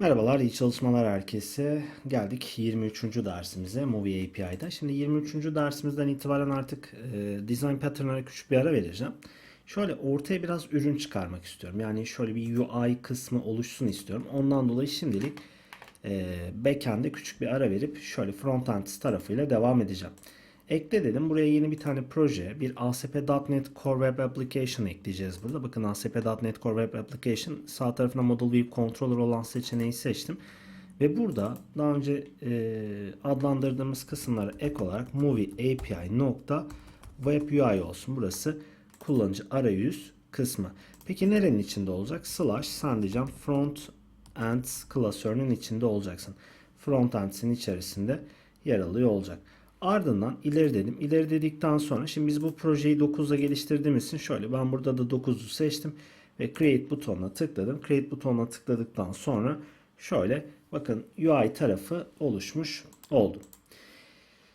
Merhabalar, iyi çalışmalar herkese. Geldik 23. dersimize Movie API'da. Şimdi 23. dersimizden itibaren artık e, Design Pattern'lara küçük bir ara vereceğim. Şöyle ortaya biraz ürün çıkarmak istiyorum. Yani şöyle bir UI kısmı oluşsun istiyorum. Ondan dolayı şimdilik e, backend'e küçük bir ara verip şöyle frontend tarafıyla devam edeceğim. Ekle dedim. Buraya yeni bir tane proje, bir ASP.NET Core Web Application ekleyeceğiz burada. Bakın ASP.NET Core Web Application sağ tarafına Model View Controller olan seçeneği seçtim. Ve burada daha önce e, adlandırdığımız kısımlara ek olarak Movie API nokta Web UI olsun. Burası kullanıcı arayüz kısmı. Peki nerenin içinde olacak? Slash sen diyeceğim front end klasörünün içinde olacaksın. Front end'in içerisinde yer alıyor olacak. Ardından ileri dedim. İleri dedikten sonra şimdi biz bu projeyi 9'da geliştirdiğimiz için şöyle ben burada da 9'u seçtim ve create butonuna tıkladım. Create butonuna tıkladıktan sonra şöyle bakın UI tarafı oluşmuş oldu.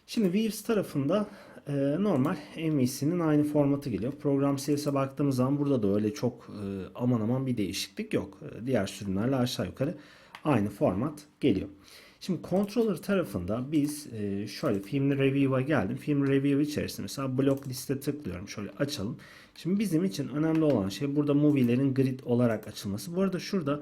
Şimdi Views tarafında e, normal MVC'nin aynı formatı geliyor. Program CS'e baktığımız zaman burada da öyle çok e, aman aman bir değişiklik yok. E, diğer sürümlerle aşağı yukarı aynı format geliyor. Şimdi controller tarafında biz e, şöyle film review'a geldim. Film review içerisinde mesela block liste tıklıyorum. Şöyle açalım. Şimdi bizim için önemli olan şey burada movie'lerin grid olarak açılması. Bu arada şurada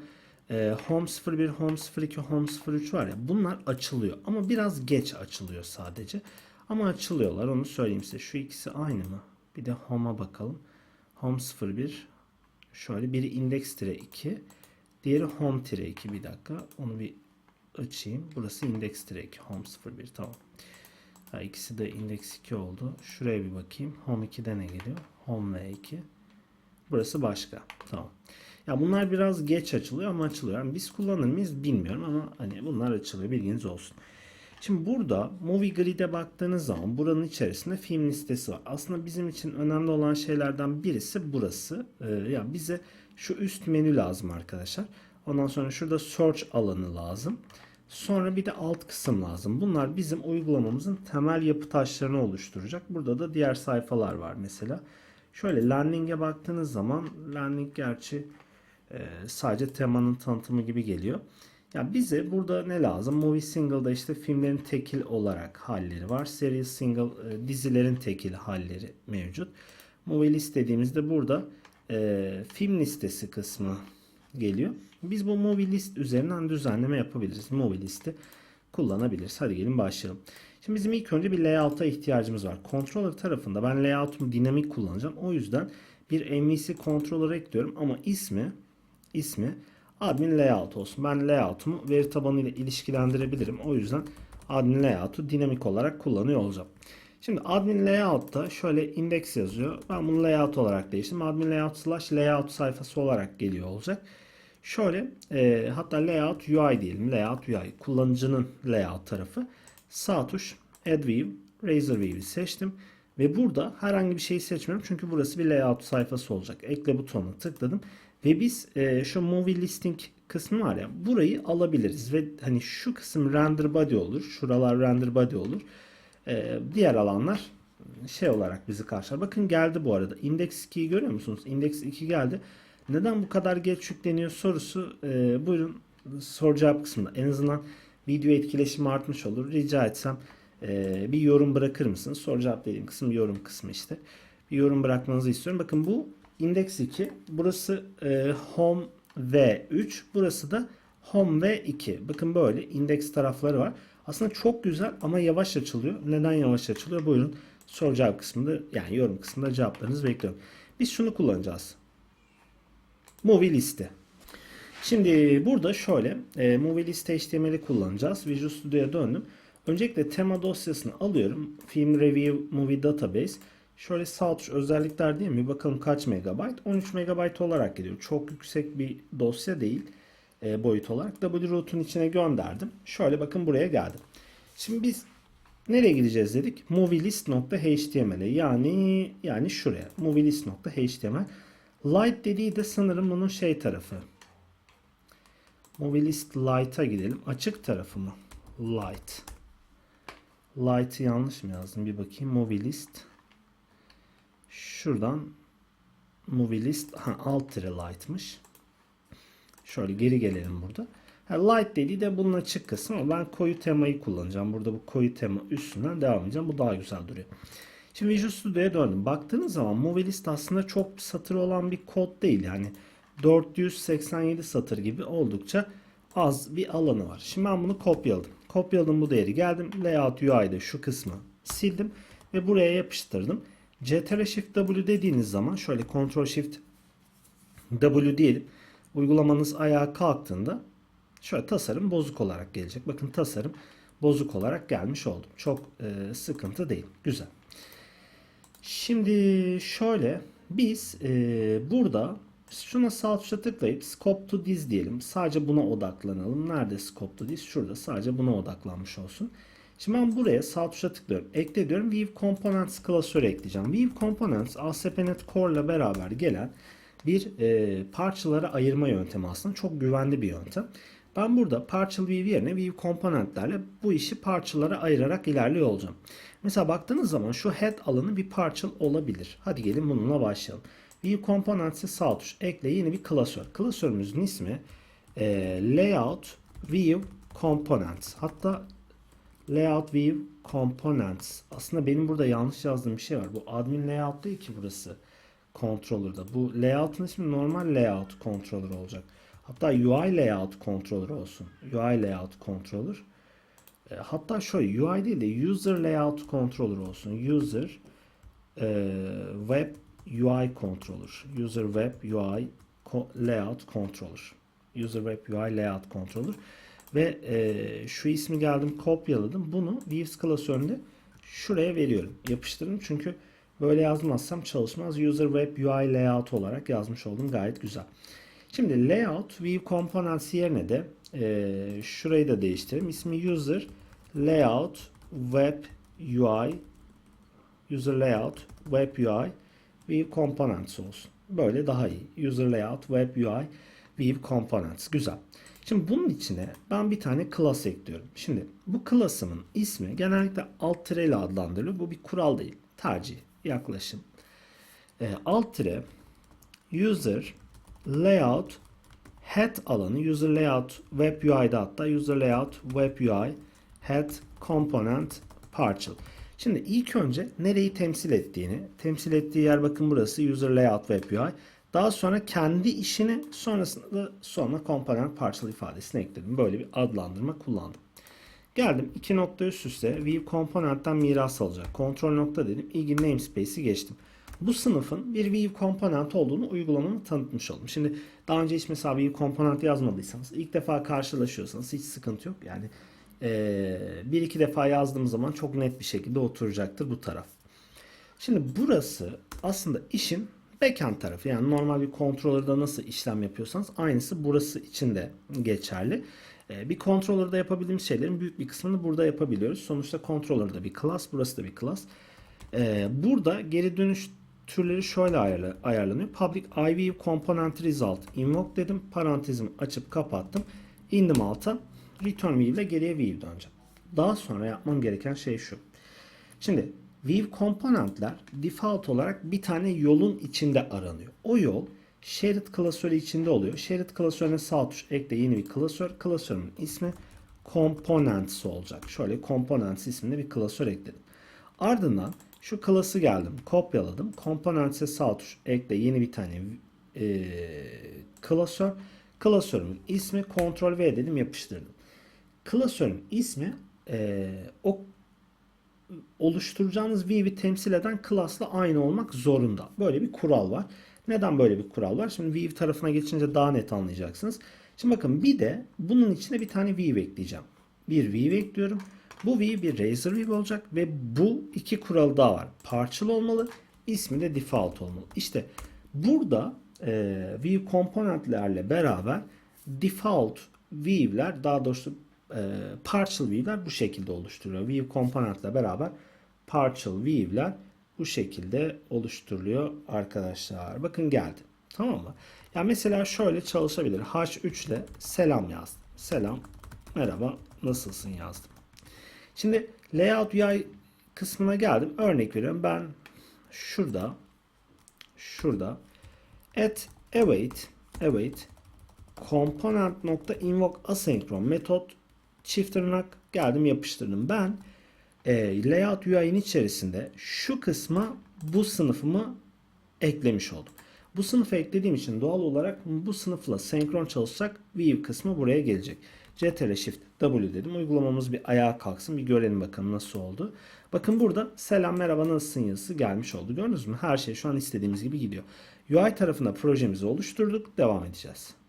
e, Home 01, Home 02, Home 03 var ya bunlar açılıyor. Ama biraz geç açılıyor sadece. Ama açılıyorlar onu söyleyeyim size. Şu ikisi aynı mı? Bir de Home'a bakalım. Home 01 şöyle biri index-2 diğeri home-2 bir dakika. Onu bir açayım. Burası index direkt home 01 tamam. Ha, ikisi de index 2 oldu. Şuraya bir bakayım. Home 2'de ne geliyor? Home V2. Burası başka. Tamam. Ya bunlar biraz geç açılıyor ama açılıyor. Yani biz kullanır mıyız bilmiyorum ama hani bunlar açılıyor bilginiz olsun. Şimdi burada Movie Grid'e baktığınız zaman buranın içerisinde film listesi var. Aslında bizim için önemli olan şeylerden birisi burası. Ee, ya yani bize şu üst menü lazım arkadaşlar. Ondan sonra şurada search alanı lazım. Sonra bir de alt kısım lazım. Bunlar bizim uygulamamızın temel yapı taşlarını oluşturacak. Burada da diğer sayfalar var mesela. Şöyle landing'e baktığınız zaman landing gerçi e, sadece temanın tanıtımı gibi geliyor. Ya bize burada ne lazım? Movie single'da işte filmlerin tekil olarak halleri var. Series single e, dizilerin tekil halleri mevcut. Movie list dediğimizde burada e, film listesi kısmı geliyor. Biz bu movie list üzerinden düzenleme yapabiliriz. Movie listi kullanabiliriz. Hadi gelin başlayalım. Şimdi bizim ilk önce bir layout'a ihtiyacımız var. Controller tarafında ben layout'umu dinamik kullanacağım. O yüzden bir MVC controller ekliyorum ama ismi ismi admin layout olsun. Ben layout'umu veri tabanı ile ilişkilendirebilirim. O yüzden admin layout'u dinamik olarak kullanıyor olacağım. Şimdi admin layout'ta şöyle index yazıyor. Ben bunu layout olarak değiştirdim. Admin layout slash layout sayfası olarak geliyor olacak. Şöyle e, hatta layout UI diyelim. Layout UI. Kullanıcının layout tarafı. Sağ tuş add view, razor view'i seçtim. Ve burada herhangi bir şeyi seçmiyorum. Çünkü burası bir layout sayfası olacak. Ekle butonuna tıkladım. Ve biz e, şu movie listing kısmı var ya burayı alabiliriz. Ve hani şu kısım render body olur. Şuralar render body olur. E, diğer alanlar şey olarak bizi karşılar. Bakın geldi bu arada. Index 2'yi görüyor musunuz? Index 2 geldi. Neden bu kadar geç yükleniyor sorusu e, buyurun soru cevap kısmında. En azından video etkileşimi artmış olur. Rica etsem e, bir yorum bırakır mısınız? Soru cevap dediğim kısım yorum kısmı işte. Bir yorum bırakmanızı istiyorum. Bakın bu index 2. Burası e, home V3. Burası da home V2. Bakın böyle index tarafları var. Aslında çok güzel ama yavaş açılıyor. Neden yavaş açılıyor? Buyurun soru cevap kısmında yani yorum kısmında cevaplarınızı bekliyorum. Biz şunu kullanacağız. Movie liste. Şimdi burada şöyle e, movie liste HTML'i kullanacağız. Visual Studio'ya döndüm. Öncelikle tema dosyasını alıyorum. Film Review Movie Database. Şöyle sağ tuş özellikler değil mi? Bakalım kaç megabayt? 13 megabayt olarak geliyor. Çok yüksek bir dosya değil e, boyut olarak. wroot'un içine gönderdim. Şöyle bakın buraya geldim. Şimdi biz nereye gideceğiz dedik? movielist.html'e yani yani şuraya. movielist.html Light dediği de sanırım bunun şey tarafı. Mobilist Light'a gidelim. Açık tarafı mı? Light. Light'ı yanlış mı yazdım? Bir bakayım. Mobilist. Şuradan Mobilist ha, alt tire light'mış. Şöyle geri gelelim burada. Ha, light dediği de bunun açık kısmı ben koyu temayı kullanacağım. Burada bu koyu tema üstünden devam edeceğim. Bu daha güzel duruyor. Şimdi Visual Studio'ya döndüm. Baktığınız zaman Movie List aslında çok satır olan bir kod değil. Yani 487 satır gibi oldukça az bir alanı var. Şimdi ben bunu kopyaladım. Kopyaladım bu değeri. Geldim Layout UI'de şu kısmı sildim ve buraya yapıştırdım. CTRL Shift W dediğiniz zaman şöyle Ctrl Shift W diyelim. Uygulamanız ayağa kalktığında şöyle tasarım bozuk olarak gelecek. Bakın tasarım bozuk olarak gelmiş oldu. Çok e, sıkıntı değil. Güzel. Şimdi şöyle biz e, burada şuna sağ tıklayıp Scope to This diyelim. Sadece buna odaklanalım. Nerede Scope to This? Şurada sadece buna odaklanmış olsun. Şimdi ben buraya sağ tuşa tıklıyorum. Ekle diyorum. View Components klasörü ekleyeceğim. View Components ASP.NET Core ile beraber gelen bir e, parçalara ayırma yöntemi aslında. Çok güvenli bir yöntem. Ben burada Partial View yerine View komponentlerle bu işi parçalara ayırarak ilerliyor olacağım. Mesela baktığınız zaman şu head alanı bir partial olabilir. Hadi gelin bununla başlayalım. View Components'e sağ tuş ekle yeni bir klasör. Klasörümüzün ismi e, Layout View Components. Hatta Layout View Components. Aslında benim burada yanlış yazdığım bir şey var. Bu admin layout değil ki burası. Controller'da. Bu layout'un ismi normal layout controller olacak. Hatta UI layout controller olsun. UI layout controller. E, hatta şöyle UI değil de user layout controller olsun. User e, web UI controller. User web UI co- layout controller. User web UI layout controller. Ve e, şu ismi geldim kopyaladım. Bunu Views klasöründe şuraya veriyorum. Yapıştırdım çünkü böyle yazmazsam çalışmaz. User web UI layout olarak yazmış oldum. Gayet güzel. Şimdi layout view components yerine de e, şurayı da değiştirelim. İsmi user layout web UI user layout web UI view components olsun. Böyle daha iyi. User layout web UI view components. Güzel. Şimdi bunun içine ben bir tane class ekliyorum. Şimdi bu class'ımın ismi genellikle alt tire ile adlandırılıyor. Bu bir kural değil. Tercih, yaklaşım. E, alt tire user layout head alanı user layout web UI'da hatta user layout web UI head component partial. Şimdi ilk önce nereyi temsil ettiğini, temsil ettiği yer bakın burası user layout web UI. Daha sonra kendi işini sonrasında da sonra component partial ifadesini ekledim. Böyle bir adlandırma kullandım. Geldim iki nokta üst üste view component'ten miras alacak. Kontrol nokta dedim. ilgili namespace'i geçtim bu sınıfın bir view component olduğunu uygulamamı tanıtmış oldum. Şimdi daha önce hiç mesela view component yazmadıysanız ilk defa karşılaşıyorsanız hiç sıkıntı yok. Yani ee, bir iki defa yazdığım zaman çok net bir şekilde oturacaktır bu taraf. Şimdi burası aslında işin backend tarafı. Yani normal bir controller'da nasıl işlem yapıyorsanız aynısı burası için de geçerli. Ee, bir controller'da yapabildiğimiz şeylerin büyük bir kısmını burada yapabiliyoruz. Sonuçta controller'da bir class, burası da bir class. Ee, burada geri dönüş türleri şöyle ayarlanıyor. Public IView component result invoke dedim. Parantezimi açıp kapattım. İndim alta. Return view ile geriye view döneceğim. Daha sonra yapmam gereken şey şu. Şimdi view komponentler default olarak bir tane yolun içinde aranıyor. O yol shared klasörü içinde oluyor. Shared klasörüne sağ tuş ekle yeni bir klasör. Klasörümün ismi components olacak. Şöyle components isminde bir klasör ekledim. Ardından şu class'ı geldim. Kopyaladım. Components'e sağ tuş ekle yeni bir tane e, klasör. Klasörümün ismi Ctrl V dedim yapıştırdım. Klasörün ismi e, o oluşturacağınız view'i temsil eden class'la aynı olmak zorunda. Böyle bir kural var. Neden böyle bir kural var? Şimdi view tarafına geçince daha net anlayacaksınız. Şimdi bakın bir de bunun içine bir tane view ekleyeceğim. Bir view ekliyorum. Bu view bir Razor view olacak ve bu iki kural daha var. Partial olmalı, ismi de default olmalı. İşte burada e, view komponentlerle beraber default view'ler daha doğrusu e, partial view'ler bu şekilde oluşturuyor. View komponentle beraber partial view'ler bu şekilde oluşturuluyor arkadaşlar. Bakın geldi. Tamam mı? Ya mesela şöyle çalışabilir. H3 ile selam yazdım. Selam, merhaba, nasılsın yazdım. Şimdi layout UI kısmına geldim. Örnek veriyorum. Ben şurada şurada at await await component.invoke asenkron metot çift tırnak geldim yapıştırdım. Ben e, layout UI'nin içerisinde şu kısma bu sınıfımı eklemiş oldum. Bu sınıfı eklediğim için doğal olarak bu sınıfla senkron çalışacak view kısmı buraya gelecek. CTRL Shift W dedim. Uygulamamız bir ayağa kalksın. Bir görelim bakalım nasıl oldu. Bakın burada selam merhaba nasılsın yazısı gelmiş oldu. Gördünüz mü? Her şey şu an istediğimiz gibi gidiyor. UI tarafında projemizi oluşturduk. Devam edeceğiz.